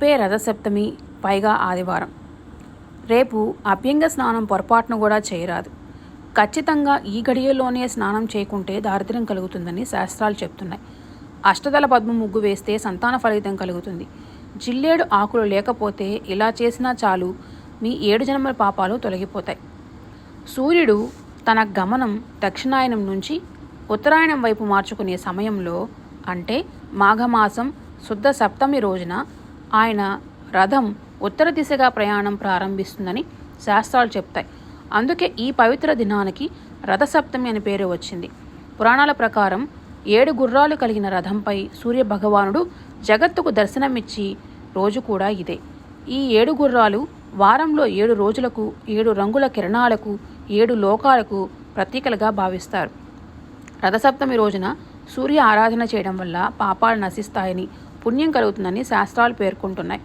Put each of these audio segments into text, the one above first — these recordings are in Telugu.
రేపే రథసప్తమి పైగా ఆదివారం. రేపు అభ్యంగ స్నానం పొరపాటును కూడా చేయరాదు. ఖచ్చితంగా ఈ గడియలోనే స్నానం చేయకుంటే దారిద్ర్యం కలుగుతుందని శాస్త్రాలు చెప్తున్నాయి. అష్టదల పద్మ ముగ్గు వేస్తే సంతాన ఫలితం కలుగుతుంది. జిల్లేడు ఆకులు లేకపోతే ఇలా చేసినా చాలు మీ ఏడు జన్మల పాపాలు తొలగిపోతాయి. సూర్యుడు తన గమనం దక్షిణాయనం నుంచి ఉత్తరాయణం వైపు మార్చుకునే సమయంలో అంటే మాఘమాసం శుద్ధ సప్తమి రోజున ఆయన రథం ఉత్తర దిశగా ప్రయాణం ప్రారంభిస్తుందని శాస్త్రాలు చెప్తాయి. అందుకే ఈ పవిత్ర దినానికి రథసప్తమి అని పేరు వచ్చింది. పురాణాల ప్రకారం ఏడు గుర్రాలు కలిగిన రథంపై సూర్య భగవానుడు జగత్తుకు దర్శనమిచ్చి రోజు కూడా ఇదే. ఈ ఏడు గుర్రాలు వారంలో ఏడు రోజులకు ఏడు రంగుల కిరణాలకు ఏడు లోకాలకు ప్రతీకలుగా భావిస్తారు. రథసప్తమి రోజున సూర్య ఆరాధన చేయడం వల్ల పాపాలు నశిస్తాయని పుణ్యం కలుగుతుందని శాస్త్రాలు పేర్కొంటున్నాయి.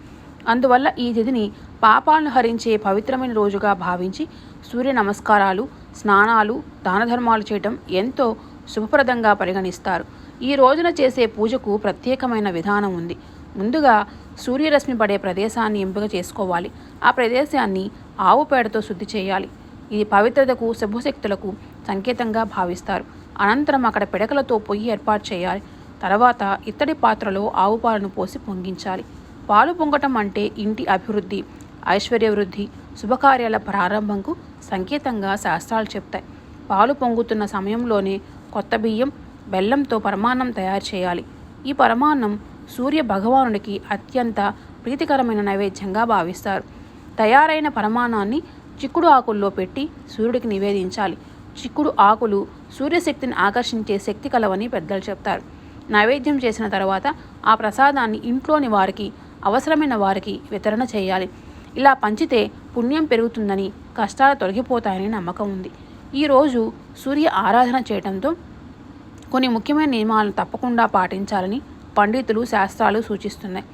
అందువల్ల ఈ తిథిని పాపాలను హరించే పవిత్రమైన రోజుగా భావించి సూర్య నమస్కారాలు స్నానాలు దానధర్మాలు చేయటం ఎంతో శుభప్రదంగా పరిగణిస్తారు. ఈ రోజున చేసే పూజకు ప్రత్యేకమైన విధానం ఉంది. ముందుగా సూర్యరశ్మి పడే ప్రదేశాన్ని ఎంపిక చేసుకోవాలి. ఆ ప్రదేశాన్ని ఆవు పేడతో శుద్ధి చేయాలి. ఇది పవిత్రతకు శుభశక్తులకు సంకేతంగా భావిస్తారు. అనంతరం అక్కడ పిడకలతో పొయ్యి ఏర్పాటు చేయాలి. తర్వాత ఇత్తడి పాత్రలో ఆవు పాలను పోసి పొంగించాలి. పాలు పొంగటం అంటే ఇంటి అభివృద్ధి ఐశ్వర్యవృద్ధి శుభకార్యాల ప్రారంభంకు సంకేతంగా శాస్త్రాలు చెప్తాయి. పాలు పొంగుతున్న సమయంలోనే కొత్త బియ్యం బెల్లంతో పరమాన్నం తయారు చేయాలి. ఈ పరమాన్నం సూర్య భగవానుడికి అత్యంత ప్రీతికరమైన నైవేద్యంగా భావిస్తారు. తయారైన పరమాణాన్ని చిక్కుడు ఆకుల్లో పెట్టి సూర్యుడికి నివేదించాలి. చిక్కుడు ఆకులు సూర్యశక్తిని ఆకర్షించే శక్తి కలవని పెద్దలు చెప్తారు. నైవేద్యం చేసిన తర్వాత ఆ ప్రసాదాన్ని ఇంట్లోని వారికి అవసరమైన వారికి వితరణ చేయాలి. ఇలా పంచితే పుణ్యం పెరుగుతుందని కష్టాలు తొలగిపోతాయని నమ్మకం ఉంది. ఈరోజు సూర్య ఆరాధన చేయడంతో కొన్ని ముఖ్యమైన నియమాలను తప్పకుండా పాటించాలని పండితులు శాస్త్రాలు సూచిస్తున్నాయి.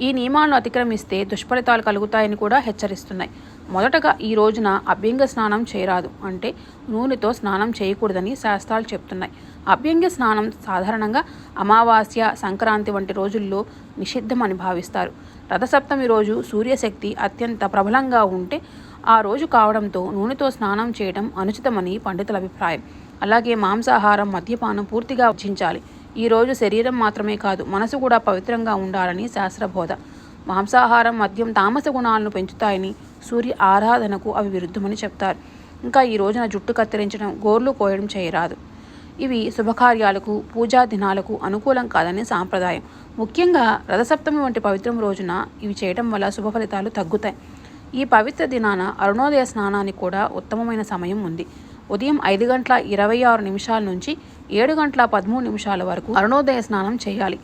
ఈ నియమాలను అతిక్రమిస్తే దుష్ఫలితాలు కలుగుతాయని కూడా హెచ్చరిస్తున్నాయి. మొదటగా ఈ రోజున అభ్యంగ స్నానం చేయరాదు. అంటే నూనెతో స్నానం చేయకూడదని శాస్త్రాలు చెప్తున్నాయి. అభ్యంగ స్నానం సాధారణంగా అమావాస్య సంక్రాంతి వంటి రోజుల్లో నిషిద్ధమని భావిస్తారు. రథసప్తమి రోజు సూర్యశక్తి అత్యంత ప్రబలంగా ఉంటే ఆ రోజు కావడంతో నూనెతో స్నానం చేయడం అనుచితమని పండితుల అభిప్రాయం. అలాగే మాంసాహారం మద్యపానం పూర్తిగా వర్జించాలి ఈ రోజు శరీరం మాత్రమే కాదు మనసు కూడా పవిత్రంగా ఉండాలని శాస్త్రబోధ. మాంసాహారం మద్యం తామస గుణాలను పెంచుతాయని సూర్య ఆరాధనకు అవి విరుద్ధమని చెప్తారు. ఇంకా ఈ రోజున జుట్టు కత్తిరించడం గోర్లు కోయడం చేయరాదు. ఇవి శుభకార్యాలకు పూజా దినాలకు అనుకూలం కాదని సాంప్రదాయం. ముఖ్యంగా రథసప్తమి వంటి పవిత్రం రోజున ఇవి చేయడం వల్ల శుభ ఫలితాలు తగ్గుతాయి. ఈ పవిత్ర దినాన అరుణోదయ స్నానానికి కూడా ఉత్తమమైన సమయం ఉంది. ఉదయం ఐదు గంటల ఇరవై ఆరు నిమిషాల నుంచి ఏడు గంటల పదమూడు నిమిషాల వరకు అరుణోదయ స్నానం చేయాలి.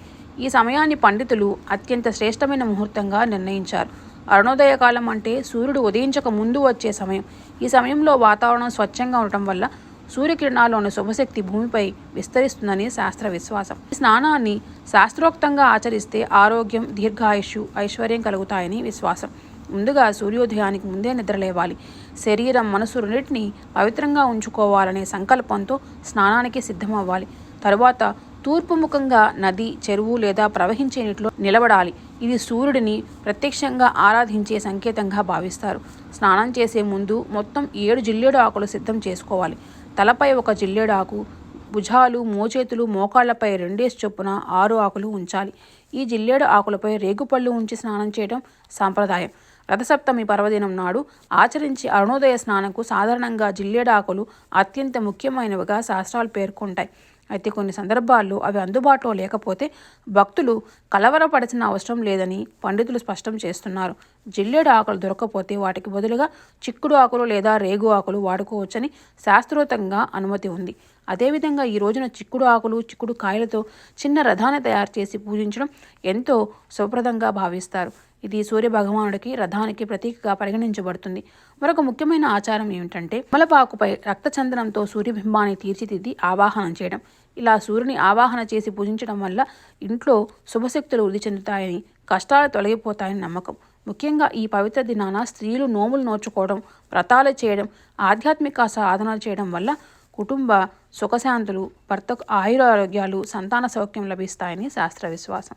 ఈ సమయాన్ని పండితులు అత్యంత శ్రేష్టమైన ముహూర్తంగా నిర్ణయించారు. అరుణోదయ కాలం అంటే సూర్యుడు ఉదయించక ముందు వచ్చే సమయం. ఈ సమయంలో వాతావరణం స్వచ్ఛంగా ఉండటం వల్ల సూర్యకిరణాల్లోని శుభశక్తి భూమిపై విస్తరిస్తుందని శాస్త్ర విశ్వాసం. ఈ స్నానాన్ని శాస్త్రోక్తంగా ఆచరిస్తే ఆరోగ్యం దీర్ఘాయుష్యు ఐశ్వర్యం కలుగుతాయని విశ్వాసం. ముందుగా సూర్యోదయానికి ముందే నిద్రలేవాలి శరీరం మనసు రెండింటినీ పవిత్రంగా ఉంచుకోవాలనే సంకల్పంతో స్నానానికి సిద్ధమవ్వాలి. తరువాత తూర్పు ముఖంగా నది చెరువు లేదా ప్రవహించే నీటిలో నిలబడాలి. ఇది సూర్యుడిని ప్రత్యక్షంగా ఆరాధించే సంకేతంగా భావిస్తారు. స్నానం చేసే ముందు మొత్తం ఏడు జిల్లేడు ఆకులు సిద్ధం చేసుకోవాలి. తలపై ఒక జిల్లేడు ఆకు భుజాలు మోచేతులు మోకాళ్ళపై రెండేసి చొప్పున ఆరు ఆకులు ఉంచాలి. ఈ జిల్లేడు ఆకులపై రేగుపళ్ళు ఉంచి స్నానం చేయడం సాంప్రదాయం. రథసప్తమి పర్వదినం నాడు ఆచరించి అరుణోదయ స్నానంకు సాధారణంగా జిల్లేడాకులు అత్యంత ముఖ్యమైనవిగా శాస్త్రాలు పేర్కొంటాయి. అయితే కొన్ని సందర్భాల్లో అవి అందుబాటులో లేకపోతే భక్తులు కలవరపడాల్సిన అవసరం లేదని పండితులు స్పష్టం చేస్తున్నారు. జిల్లెడు ఆకులు దొరకకపోతే వాటికి బదులుగా చిక్కుడు ఆకులు లేదా రేగు ఆకులు వాడుకోవచ్చని శాస్త్రోతంగా అనుమతి ఉంది. అదేవిధంగా ఈ రోజున చిక్కుడు ఆకులు చిక్కుడు కాయలతో చిన్న రథాన్ని తయారు చేసి పూజించడం ఎంతో శుభప్రదంగా భావిస్తారు. ఇది సూర్య భగవానుడికి రథానికి ప్రతీకగా పరిగణించబడుతుంది. మరొక ముఖ్యమైన ఆచారం ఏమిటంటే మలపాకుపై రక్తచందనంతో సూర్యబింబాన్ని తీర్చిదిద్ది ఆవాహనం చేయడం. ఇలా సూర్యుని ఆవాహన చేసి పూజించడం వల్ల ఇంట్లో శుభశక్తులు వృద్ధి చెందుతాయని కష్టాలు తొలగిపోతాయని నమ్మకం. ముఖ్యంగా ఈ పవిత్ర దినాన స్త్రీలు నోములు నోచుకోవడం వ్రతాలు చేయడం ఆధ్యాత్మిక సాధనలు చేయడం వల్ల కుటుంబ సుఖశాంతులు భర్తకు ఆయురారోగ్యాలు సంతాన సౌఖ్యం లభిస్తాయని శాస్త్ర విశ్వాసం